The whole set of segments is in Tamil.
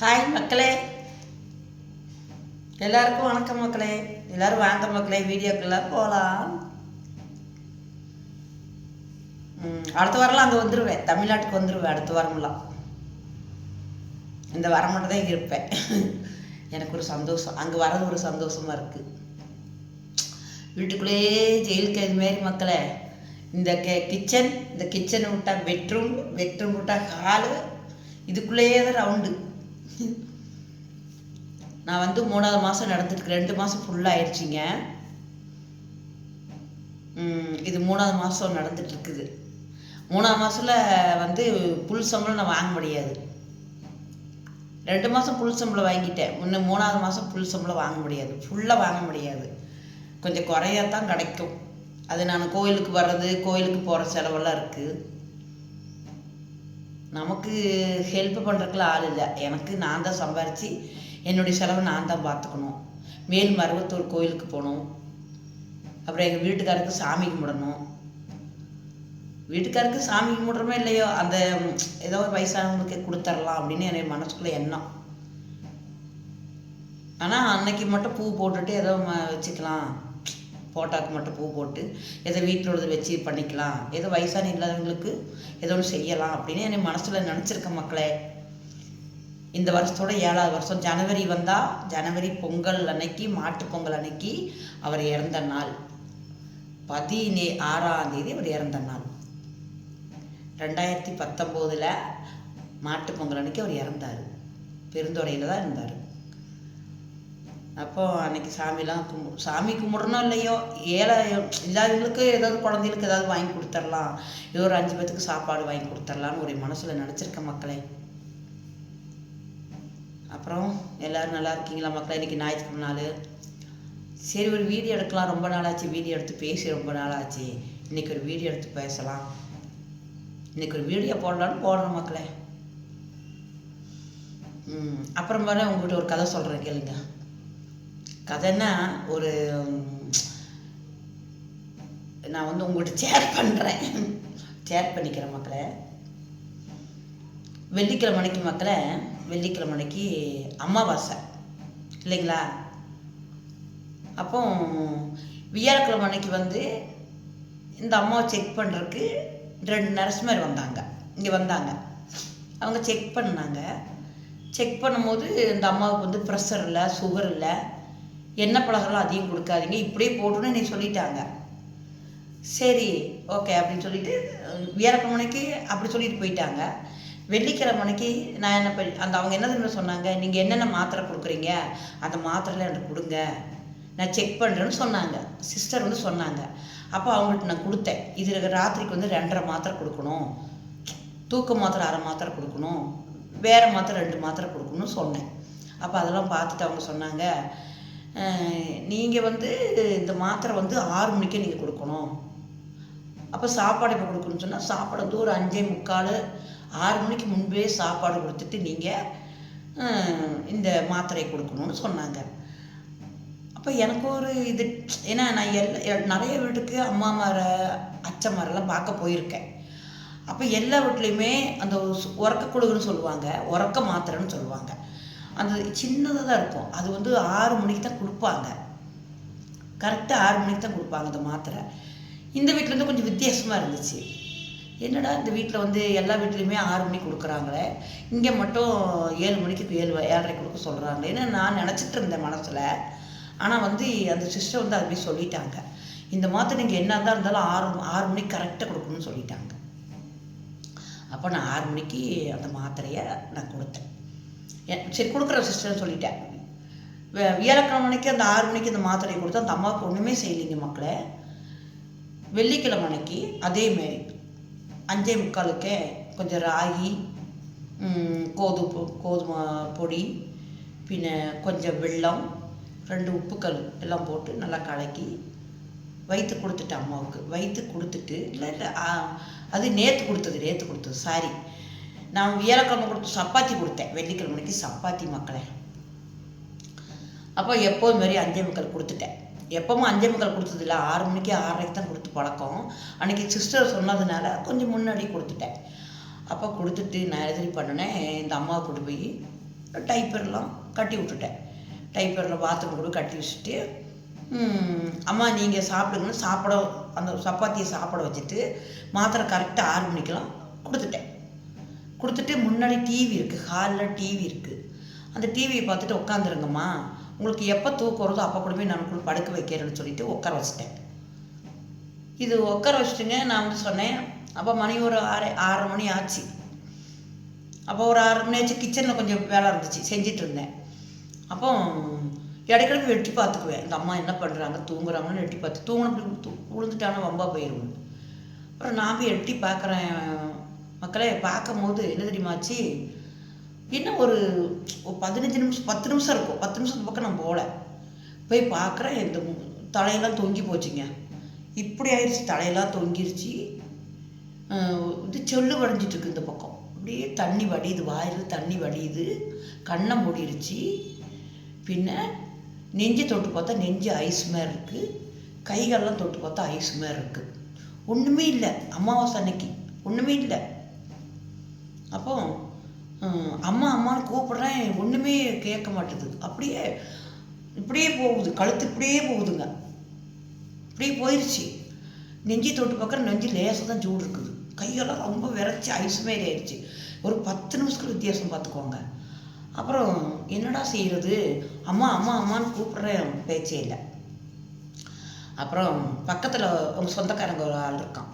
ஹாய் மக்களே. எல்லாருக்கும் வணக்கம் மக்களே. எல்லாரும் வாங்க மக்களே. வீடியோக்குள்ள போகலாம் அடுத்த வாரம்லாம் அங்கே வந்துடுவேன் தமிழ்நாட்டுக்கு வந்துடுவேன் அடுத்த வாரம்லாம். இந்த வாரம் மட்டும் தான் இருப்பேன். எனக்கு ஒரு சந்தோஷம். அங்கே வர்றது ஒரு சந்தோஷமா இருக்கு. வீட்டுக்குள்ளேயே ஜெயில் கைது மாரி மக்களே. இந்த கே கிச்சன் இந்த கிச்சனை விட்டால் பெட்ரூம் பெட்ரூம் விட்டால் ஹாலு. இதுக்குள்ளேயே தான் ரவுண்டு. நான் வந்து மூணாவது மாதம் நடந்துருக்கு. ரெண்டு மாதம் ஃபுல்லாக ஆயிடுச்சிங்க இது மூணாவது மாதம் நடந்துட்டுருக்குது. மூணாவது மாதத்தில் வந்து புல் சம்பளம் நான் வாங்க முடியாது. ரெண்டு மாதம் புல் சம்பளம் வாங்கிட்டேன். முன்ன மூணாவது மாதம் புல் சம்பளம் வாங்க முடியாது. ஃபுல்லாக வாங்க முடியாது. கொஞ்சம் குறையாத்தான் கிடைக்கும். அது நான் கோயிலுக்கு வர்றது கோயிலுக்கு போகிற செலவெல்லாம் இருக்குது நமக்கு ஹெல்ப் பண்ணுறதுக்குலாம் ஆள் இல்லை. எனக்கு நான் தான் சம்பாரித்து என்னுடைய செலவை நான் தான் பார்த்துக்கணும். மேல் மருவத்தூர் கோயிலுக்கு போகணும். அப்புறம் எங்கள் வீட்டுக்காருக்கு சாமி கும்பிடணும். வீட்டுக்காருக்கு சாமி கும்பிட்றோமே இல்லையோ அந்த ஏதோ ஒரு வயசானவங்களுக்கு கொடுத்துர்லாம் அப்படின்னு எனக்கு மனசுக்குள்ளே எண்ணம். ஆனால் அன்னைக்கு மட்டும் பூ போட்டுட்டு ஏதோ வச்சுக்கலாம். போட்டாக்கு மட்டும் பூ போட்டு ஏதோ வீட்டில் உள்ளதை வச்சு பண்ணிக்கலாம். ஏதோ வயசான இல்லாதவங்களுக்கு ஏதோ ஒன்று செய்யலாம் அப்படின்னு என் மனசில் நினச்சிருக்கேன் மக்களே. இந்த வருஷத்தோட ஏழாவது வருஷம் ஜனவரி வந்தால் ஜனவரி பொங்கல் அன்னைக்கு மாட்டு பொங்கல் அன்னைக்கு அவர் இறந்த நாள். பதினே ஆறாம் தேதி அவர் இறந்த நாள். ரெண்டாயிரத்தி பத்தொம்போதில் மாட்டு பொங்கல் அன்னைக்கு அவர் இறந்தார். பெருந்துறையில் தான் இருந்தார். அப்போ அன்னைக்கு சாமிலாம் கும்பிடு சாமி கும்பிடணும் இல்லையோ? ஏழை இல்லாதவங்களுக்கு ஏதாவது குழந்தைகளுக்கு ஏதாவது வாங்கி கொடுத்துர்லாம். ஏதோ ஒரு அஞ்சு பேத்துக்கு சாப்பாடு வாங்கி கொடுத்துர்லான்னு ஒரு மனசில் நினச்சிருக்கேன் மக்களே. அப்புறம் எல்லோரும் நல்லா இருக்கீங்களா மக்களே? இன்னைக்கு ஞாயிற்றுக்கிழமை நாள். சரி ஒரு வீடியோ எடுக்கலாம். ரொம்ப நாளாச்சு. வீடியோ எடுத்து பேசி ரொம்ப நாளாச்சு. இன்னைக்கு ஒரு வீடியோ எடுத்து பேசலாம். இன்னைக்கு ஒரு வீடியோ போடலான்னு போடுறோம் மக்களே. ம் அப்புறம் வர உங்கள்கிட்ட ஒரு கதை சொல்கிறேன் கேளுங்க. கதைன்னா ஒரு நான் வந்து உங்கள்கிட்ட ஷேர் பண்ணுறேன் ஷேர் பண்ணிக்கிறேன் மக்களை. வெள்ளிக்கிழமை அன்னைக்கு வெள்ளிக்கிழமைக்கு வெள்ளிக்கிழமை அன்னைக்கு அமாவாசை. இல்லைங்களா? அப்போ வியாழக்கிழமைக்கு அன்னைக்கு வந்து இந்த அம்மாவை செக் பண்ணுறதுக்கு ரெண்டு நர்ஸ்மார் வந்தாங்க. இங்கே வந்தாங்க. அவங்க செக் பண்ணாங்க. செக் பண்ணும்போது இந்த அம்மாவுக்கு வந்து ப்ரெஷர் இல்லை சுகர் இல்லை. எண்ணெய் பலகாரம் அதிகம் கொடுக்காதீங்க. இப்படியே போட்டுன்னு நீ சொல்லிட்டாங்க. சரி ஓகே அப்படின்னு சொல்லிட்டு வியாழக்கிழமைக்கு அப்படி சொல்லிட்டு போயிட்டாங்க. வெள்ளிக்கிழமைக்கு நான் என்ன பண்ணி அந்த அவங்க என்ன தெரியுமா சொன்னாங்க? நீங்கள் என்னென்ன மாத்திரை கொடுக்குறீங்க? அந்த மாத்திரைலாம் எனக்கு கொடுங்க. நான் செக் பண்ணுறேன்னு சொன்னாங்க. சிஸ்டர் வந்து சொன்னாங்க. அப்போ அவங்கள்ட்ட நான் கொடுத்தேன். இது ராத்திரிக்கு வந்து ரெண்டரை மாத்திரை கொடுக்கணும். தூக்க மாத்திரை அரை மாத்திரை கொடுக்கணும். வேறு மாத்திரை ரெண்டு மாத்திரை கொடுக்கணும்னு சொன்னேன். அப்போ அதெல்லாம் பார்த்துட்டு அவங்க சொன்னாங்க நீங்கள் வந்து இந்த மாத்திரை வந்து ஆறு மணிக்கே நீங்கள் கொடுக்கணும். அப்போ சாப்பாடு இப்போ கொடுக்கணும்னு சொன்னால் சாப்பாடு வந்து ஒரு அஞ்சே முக்கால் ஆறு மணிக்கு முன்பே சாப்பாடு கொடுத்துட்டு நீங்கள் இந்த மாத்திரையை கொடுக்கணும்னு சொன்னாங்க. அப்போ எனக்கு ஒரு இது ஏன்னா நான் எல்- நிறைய வீட்டுக்கு அம்மா மார அச்சை மாரெல்லாம் பார்க்க போயிருக்கேன். அப்போ எல்லா வீட்லேயுமே அந்த உறக்க கொடுக்குன்னு சொல்லுவாங்க உறக்க மாத்திரைன்னு சொல்லுவாங்க. அந்த சின்னதாக தான் இருக்கும். அது வந்து ஆறு மணிக்கு தான் கொடுப்பாங்க. கரெக்டாக ஆறு மணிக்கு தான் கொடுப்பாங்க அந்த மாத்திரை. இந்த வீட்டில் வந்து கொஞ்சம் வித்தியாசமாக இருந்துச்சு. என்னடா இந்த வீட்டில் வந்து எல்லா வீட்லேயுமே ஆறு மணிக்கு கொடுக்குறாங்களே? இங்கே மட்டும் ஏழு மணிக்கு ஏழு ஏழரை கொடுக்க சொல்கிறாங்களேன்னு நான் நினச்சிட்டு இருந்தேன் மனசில். ஆனால் வந்து அந்த சிஸ்டர் வந்து அது போய் சொல்லிட்டாங்க. இந்த மாத்திரை நீங்கள் என்ன தான் இருந்தாலும் ஆறு ஆறு மணிக்கு கரெக்டாக கொடுக்கணும்னு சொல்லிட்டாங்க. அப்போ நான் ஆறு மணிக்கு அந்த மாத்திரையை நான் கொடுத்தேன். சரி கொடுக்குற சிஸ்டர்னு சொல்லிட்டேன். வே- வியாழக்கிழமை மணிக்கு அந்த ஆறு மணிக்கு அந்த மாத்திரையை கொடுத்து அந்த அம்மாவுக்கு ஒன்றுமே செய்யலைங்க மக்களே. வெள்ளிக்கிழமை அன்னைக்கு அதேமாரி அஞ்சே முக்காலுக்கே கொஞ்சம் ராகி கோது கோதுமை பொடி பின்ன கொஞ்சம் வெல்லம் ரெண்டு உப்புக்கல் எல்லாம் போட்டு நல்லா கலக்கி வயிற்று கொடுத்துட்டேன் அம்மாவுக்கு. வயிற்று கொடுத்துட்டு இல்லை இல்லை அது நேற்று கொடுத்தது நேற்று கொடுத்தது சாரி நான் வியாழக்கிழமை கொடுத்து சப்பாத்தி கொடுத்தேன். வெள்ளிக்கிழமைக்கு சப்பாத்தி மக்களை. அப்போ எப்போது மாரி அஞ்சே முக்கால் கொடுத்துட்டேன். எப்பவும் அஞ்சே கொடுத்தது கொடுத்ததில்ல ஆறு மணிக்கு ஆறரைக்கு தான் கொடுத்து பழக்கம். அன்னைக்கு சிஸ்டர் சொன்னதுனால கொஞ்சம் முன்னாடி கொடுத்துட்டேன். அப்போ கொடுத்துட்டு நான் எதிரி பண்ணினேன்? இந்த அம்மாவை கொண்டு போய் டைப்பர்லாம் கட்டி விட்டுட்டேன். டைப்பரில் பாத்ரூம் கூட கட்டி வச்சுட்டு அம்மா நீங்கள் சாப்பிடுங்கன்னு சாப்பிட அந்த சப்பாத்தியை சாப்பிட வச்சுட்டு மாத்திரை கரெக்டாக ஆறு மணிக்கெல்லாம் கொடுத்துட்டேன். கொடுத்துட்டு முன்னாடி டிவி இருக்குது ஹாலில் டிவி இருக்குது அந்த டிவியை பார்த்துட்டு உட்காந்துருங்கம்மா உங்களுக்கு எப்போ தூக்கம் வருதோ அப்போ கூட போய் நான் படுக்க வைக்கிறேன்னு சொல்லிட்டு உட்கார வச்சிட்டேன். இது உட்கார வச்சுட்டுங்க நான் வந்து சொன்னேன் அப்போ மணி ஒரு ஆறு ஆறரை மணி ஆச்சு. அப்போ ஒரு ஆறு மணி ஆச்சு கிச்சனில் கொஞ்சம் வேலை இருந்துச்சு செஞ்சிட்டு இருந்தேன். அப்போ இடைக்கிழமை வெட்டி பார்த்துக்குவேன். இந்த அம்மா என்ன பண்ணுறாங்க தூங்குறாங்கன்னு எட்டி பார்த்து தூங்கின தூ வம்பா போயிடுவேன் அப்புறம் நான் போய் எட்டி பார்க்குறேன். மக்களே பார்க்கும்போது என்ன தெரியுமாச்சு இன்னும் ஒரு பதினஞ்சு நிமிஷம் பத்து நிமிஷம் இருக்கும். பத்து நிமிஷத்துக்கு பக்கம் நான் போகல. போய் பார்க்குறேன் இந்த தலையெல்லாம் தொங்கி போச்சுங்க. இப்படி ஆயிடுச்சு தலையெல்லாம் தொங்கிருச்சு. இது செல்லு வடைஞ்சிட்ருக்கு இந்த பக்கம். அப்படியே தண்ணி வடியுது வாயில் தண்ணி வடியுது. கண்ணை மூடிருச்சு. பின்ன நெஞ்சு தொட்டு பார்த்தா நெஞ்சு ஐஸ் மாதிரி இருக்குது கைகள்லாம் தொட்டு பார்த்தா ஐஸ் மாதிரி இருக்குது ஒன்றுமே இல்லை. அமாவாசை அன்னைக்கு. ஒன்றுமே இல்லை. அப்போ அம்மா அம்மான்னு கூப்பிட்றேன் ஒன்றுமே கேட்க மாட்டுது அப்படியே இப்படியே போகுது. கழுத்து இப்படியே போகுதுங்க. இப்படியே போயிடுச்சு நெஞ்சி தொட்டு பக்கம் நெஞ்சு லேசாக தான் சூடு இருக்குது கையெல்லாம் ரொம்ப விரைச்சி ஐஸ் மாரி ஆயிடுச்சு ஒரு பத்து நிமிஷத்துக்கு வித்தியாசம் பார்த்துக்கோங்க. அப்புறம் என்னடா செய்கிறது அம்மா அம்மா அம்மான்னு கூப்பிட்றேன் பேச்சே இல்லை. அப்புறம் பக்கத்தில் அவங்க சொந்தக்காரங்க ஒரு ஆள் இருக்கான்.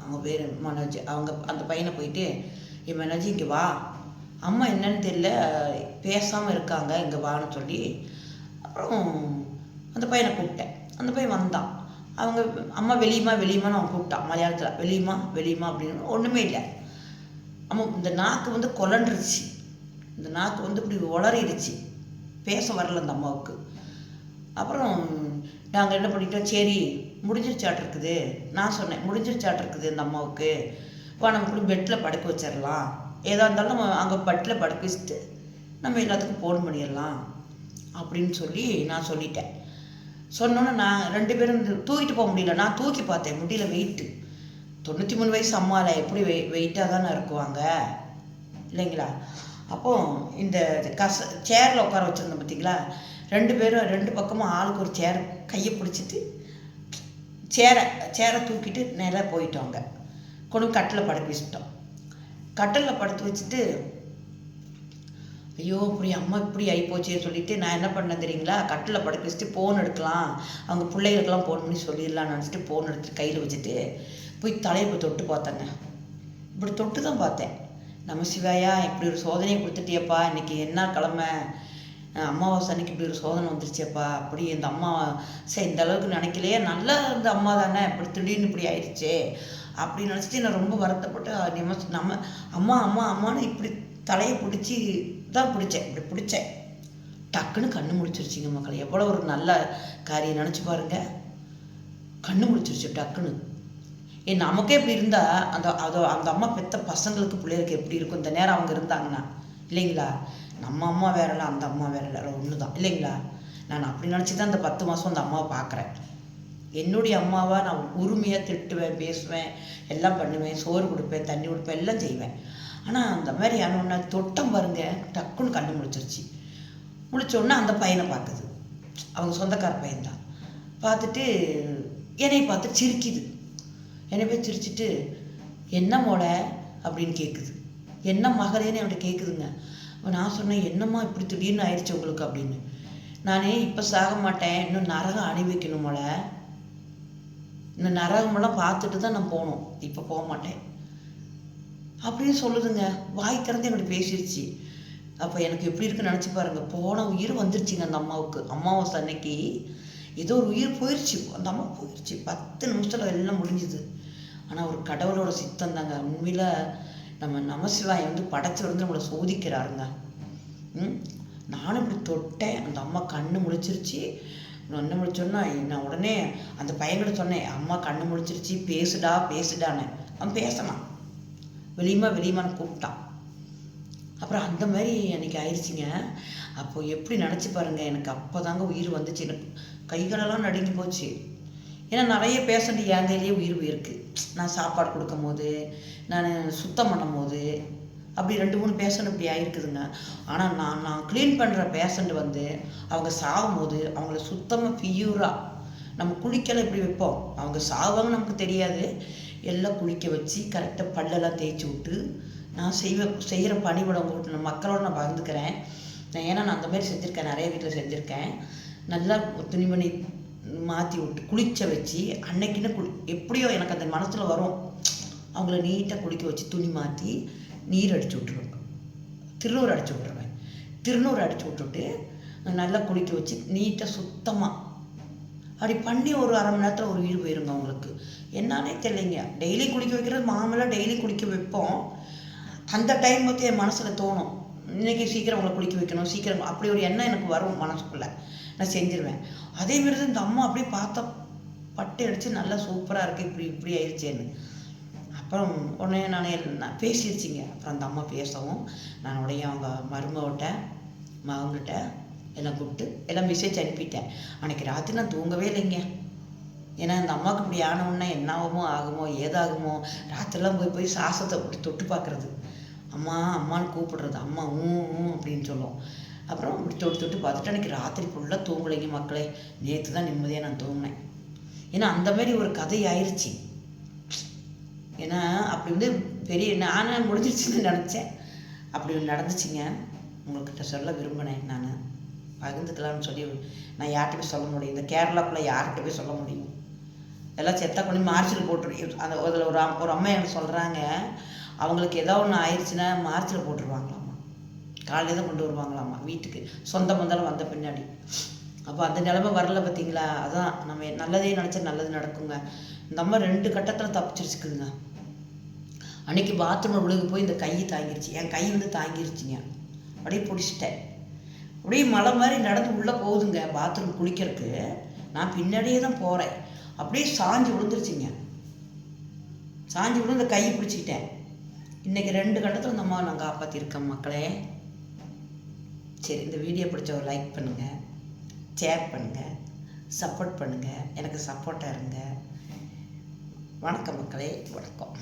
அவங்க பேர் மனோஜ். அவங்க அந்த பையனை போயிட்டு என் நஜிக்கு இங்கே வா. அம்மா என்னன்னு தெரியல பேசாமல் இருக்காங்க இங்கே வான்னு சொல்லி. அப்புறம் அந்த பையனை கூப்பிட்டேன். அந்த பையன் வந்தான். அவங்க அம்மா வெளியுமா வெளியுமான்னு அவன் கூப்பிட்டான் மலையாளத்தில். வெளியுமா வெளியுமா அப்படின்னு ஒன்றுமே இல்லை. அம்மா இந்த நாக்கு வந்து கொலண்டுருச்சு இந்த நாக்கு வந்து இப்படி உளறிடுச்சு. பேச வரல அந்த அம்மாவுக்கு. அப்புறம் நாங்கள் என்ன பண்ணிட்டோம் சரி முடிஞ்சிருச்சாட்டு இருக்குது. நான் சொன்னேன் முடிஞ்சிருச்சாட்டு இருக்குது இந்த அம்மாவுக்கு. வா நம்ம கூட பெட்டில் படுக்க வச்சிடலாம் ஏதா இருந்தாலும் நம்ம அங்கே பெட்டில் படுக்க வச்சுட்டு நம்ம எல்லாத்துக்கும் ஃபோன் பண்ணிடலாம் அப்படின்னு சொல்லி நான் சொல்லிட்டேன். சொன்னோன்னே நான் ரெண்டு பேரும் தூக்கிட்டு போக முடியல. நான் தூக்கி பார்த்தேன். முடியல வெயிட்டு தொண்ணூற்றி மூணு வயசு அம்மாவில் எப்படி வெய் வெயிட்டாக தானே இருக்குவாங்க? இல்லைங்களா? அப்போ இந்த கச சேரில் உட்கார வச்சுருந்தோம் பார்த்தீங்களா? ரெண்டு பேரும் ரெண்டு பக்கமும் ஆளுக்கு ஒரு சேர் கையை பிடிச்சிட்டு சேரை சேரை தூக்கிட்டு நேராக போயிட்டோங்க கொண்டு கட்டில் படுக்க வச்சுட்டோம். கட்டிலில் படுத்து வச்சுட்டு ஐயோ இப்படி அம்மா இப்படி ஆகிப்போச்சேன்னு சொல்லிட்டு நான் என்ன பண்ணேன் தெரியுங்களா? கட்டில் படுக்க வச்சுட்டு ஃபோன் எடுக்கலாம். அவங்க பிள்ளைகளுக்கெல்லாம் ஃபோன் பண்ணி சொல்லிடலாம்னு நினச்சிட்டு ஃபோன் எடுத்து கையில் வச்சுட்டு போய் தலையை போய் தொட்டு பார்த்தேங்க. இப்படி தொட்டு தான் பார்த்தேன். நம்ம சிவாயா இப்படி ஒரு சோதனையை கொடுத்துட்டியப்பா. இன்னைக்கு என்ன கிழமை? அம்மாவாசை அமாவாசை அன்னைக்கு இப்படி ஒரு சோதனை வந்துருச்சேப்பா. அப்படி இந்த அம்மா சரி இந்த அளவுக்கு நினைக்கலையே. நல்லா இருந்த அம்மா தானே. இப்படி திடீர்னு இப்படி ஆயிடுச்சே. அப்படின்னு நினச்சிட்டு நான் ரொம்ப வருத்தப்பட்டு அஹ் நம்ம அம்மா அம்மா அம்மான்னு இப்படி தலையை பிடிச்சி தான் பிடிச்சேன் இப்படி பிடிச்சேன். டக்குன்னு கண்ணு முடிச்சிருச்சிங்க மக்கள். எவ்வளோ ஒரு நல்ல காரியம் நினச்சி பாருங்க. கண்ணு முடிச்சிருச்சு டக்குன்னு. ஏ நமக்கே இப்படி இருந்தால் அந்த அதோ அந்த அம்மா பெத்த பசங்களுக்கு பிள்ளைகளுக்கு எப்படி இருக்கும்? இந்த நேரம் அவங்க இருந்தாங்கன்னா இல்லைங்களா? நம்ம அம்மா வேறல அந்த அம்மா வேறல ஒன்று தான் இல்லைங்களா? நான் அப்படி நினச்சி தான் இந்த பத்து மாதம் அந்த அம்மாவை பார்க்குறேன் என்னுடைய அம்மாவை நான் உரிமையாக திட்டுவேன் பேசுவேன் எல்லாம் பண்ணுவேன் சோறு கொடுப்பேன் தண்ணி கொடுப்பேன் எல்லாம் செய்வேன். ஆனால் அந்த மாதிரி ஆனோடனே தொட்டம் பாருங்க டக்குன்னு கண்ணு முடிச்சிருச்சு முடிச்சோடனே அந்த பையனை பார்க்குது. அவங்க சொந்தக்கார பையன்தான். பார்த்துட்டு என்னை பார்த்து சிரிக்குது. என்னை போய் சிரிச்சிட்டு என்ன மோள? அப்படின்னு கேட்குது என்ன மகளேன்னு அவன்கிட்ட கேட்குதுங்க நான் சொன்னேன் என்னம்மா இப்படி திடீர்னு ஆயிடுச்சு உங்களுக்கு? அப்படின்னு. நானே இப்போ சாக மாட்டேன். இன்னும் நரகம் அணிவிக்கணும் மோளை. இந்த நரகமெல்லாம் பார்த்துட்டு தான் நான் போகணும். இப்போ போக மாட்டேன். அப்படின்னு சொல்லுதுங்க. வாய் திறந்து என்கிட்ட பேசிடுச்சு அப்போ எனக்கு எப்படி இருக்குன்னு நினச்சி பாருங்க. போன உயிர் வந்துருச்சுங்க அந்த அம்மாவுக்கு. அம்மாவை அன்னைக்கு ஏதோ ஒரு உயிர் போயிடுச்சு அந்த அம்மா போயிடுச்சு பத்து நிமிஷத்தில் எல்லாம் முடிஞ்சுது. ஆனால் ஒரு கடவுளோட சித்தம் தாங்க. உண்மையில் நம்ம நமசிவாய் வந்து படைச்சி வந்து நம்மளை சோதிக்கிறாருங்க. ம்? நானும் இப்படி தொட்டேன். அந்த அம்மா கண்ணு முடிச்சிருச்சு ஒன்று முடிச்சோன்னா நான் உடனே அந்த பையன்கிட்ட சொன்னேன் அம்மா கண்ணு முடிச்சிருச்சு பேசுடா பேசுடான்னு. அவன் பேசினான். வெளியுமா வெளியுமான்னு கூப்பிட்டான். அப்புறம் அந்த மாதிரி அன்னைக்கு ஆயிடுச்சுங்க. அப்போ எப்படி நினச்சி பாருங்க எனக்கு அப்போ தாங்க உயிர் வந்துச்சு. எனக்கு கைகளெல்லாம் நடுங்கி போச்சு. ஏன்னா நிறைய பேஷண்ட் என் கையிலேயே உயிர் போயிருக்கு. நான் சாப்பாடு கொடுக்கும் போது நான் சுத்தம் பண்ணும் போது அப்படி ரெண்டு மூணு பேஷண்ட் இப்படி ஆகிருக்குதுங்க ஆனால் நான் நான் க்ளீன் பண்ணுற பேஷண்ட் வந்து அவங்க சாகும்போது அவங்கள சுத்தமாக பியூராக நம்ம குளிக்கலாம் இப்படி வைப்போம். அவங்க சாவாங்க நமக்கு தெரியாது. எல்லாம் குளிக்க வச்சு கரெக்டாக பல்லெல்லாம் தேய்ச்சி விட்டு நான் செய்வ செய்கிற பணிவிட உங்களுக்கு நான் மக்களோட நான் பகிர்ந்துக்கிறேன். நான் ஏன்னா நான் அந்த மாதிரி செஞ்சுருக்கேன். நிறைய வீட்டில் செஞ்சுருக்கேன். நல்லா துணிமணி மாற்றி விட்டு குளிச்ச வச்சு அன்னைக்குன்னு குளி எப்படியோ எனக்கு அந்த மனசில் வரும். அவங்கள நீட்டாக குளிக்க வச்சு துணி மாற்றி நீர் அடிச்சு விட்ருவேன் திருநூறு அடிச்சு விட்ருவேன் திருநூறு அடிச்சு விட்டுட்டு நல்லா குளிக்க வச்சு நீட்டாக சுத்தமாக அப்படி பண்ணி ஒரு அரை மணி நேரத்தில் ஒரு வீடு போயிருங்க அவங்களுக்கு என்னன்னே தெரியலைங்க. டெய்லி குளிக்க வைக்கிறது மாமலாக டெய்லி குளிக்க வைப்போம். அந்த டைம் வந்து என் மனசில் தோணும். இன்றைக்கி சீக்கிரம் அவங்களை குளிக்க வைக்கணும் சீக்கிரம். அப்படி ஒரு எண்ணம் எனக்கு வரும் மனசுக்குள்ளே. நான் செஞ்சிருவேன். அதே மாதிரி தான் இந்த அம்மா அப்படியே பார்த்தா பட்டு அடித்து நல்லா சூப்பராக இருக்குது இப்படி இப்படி ஆயிடுச்சேன்னு அப்புறம் உடனே நான் நான் பேசிடுச்சிங்க அப்புறம் அந்த அம்மா பேசவும். நான் உடனே அவங்க மருமகிட்ட மகன்கிட்ட எல்லாம் கூப்பிட்டு எல்லாம் மெசேஜ் அனுப்பிட்டேன். அன்னைக்கு ராத்திரி நான் தூங்கவே இல்லைங்க. ஏன்னா இந்த அம்மாவுக்கு இப்படி ஆனவுன்னா என்ன ஆகுமோ ஆகுமோ ஏதாகுமோ ராத்திரிலாம் போய் போய் சாசத்தை அப்படி தொட்டு பார்க்குறது. அம்மா அம்மான்னு கூப்பிடுறது. அம்மா ஊ ஊ அப்படின்னு சொல்லுவோம் அப்புறம் இப்படி தொட்டு தொட்டு பார்த்துட்டு அன்றைக்கி ராத்திரி ஃபுல்லாக தூங்கலைங்க மக்களே. நேற்று தான் நிம்மதியாக நான் தூங்கினேன். ஏன்னா அந்தமாரி ஒரு கதை ஆயிடுச்சு ஏன்னா அப்படி வந்து பெரிய நானே முடிஞ்சிருச்சுன்னு நினச்சேன். அப்படி நடந்துச்சுங்க. உங்கள்கிட்ட சொல்ல விரும்பினேன் நான். பகிர்ந்துக்கலாம்னு சொல்லி நான் யார்கிட்ட போய் சொல்ல முடியும் இந்த கேரளாக்குள்ளே யார்கிட்ட போய் சொல்ல முடியும் எல்லாம் செத்த பண்ணி மார்ச்சில் போட்டுரு அந்த அதில் ஒரு ஒரு அம்மா எனக்கு சொல்கிறாங்க அவங்களுக்கு ஏதோ ஒன்று ஆயிடுச்சுன்னா மார்ச்சில் போட்டுருவாங்களாம்மா. காலையில் தான் கொண்டு வருவாங்களாம்மா வீட்டுக்கு. சொந்த பந்தெல்லாம் வந்த பின்னாடி. அப்போ அந்த நிலமை வரல பார்த்தீங்களா அதான் நம்ம நல்லதே நினச்சா நல்லது நடக்குங்க. இந்த அம்மா ரெண்டு கட்டத்தில் தப்பிச்சிருச்சுக்குதுங்க அன்னைக்கு பாத்ரூமில் விழுகு போய் இந்த கை தாங்கிருச்சு. என் கை வந்து தாங்கிருச்சுங்க. அப்படியே பிடிச்சிட்டேன். அப்படியே மலை மாதிரி நடந்து உள்ளே போகுதுங்க பாத்ரூம் குளிக்கிறதுக்கு. நான் பின்னாடியே தான் போகிறேன் அப்படியே சாஞ்சு விழுந்துருச்சுங்க. சாஞ்சு விழுந்து இந்த பிடிச்சிக்கிட்டேன். இன்னைக்கு ரெண்டு கட்டத்தில் இந்த அம்மாவை நான் காப்பாற்றிருக்கேன் மக்களே. சரி இந்த வீடியோ பிடிச்ச லைக் பண்ணுங்கள் ஷேர் பண்ணுங்கள் சப்போர்ட் பண்ணுங்கள் எனக்கு சப்போர்ட்டாக இருங்க. வணக்கம் மக்களே வணக்கம்.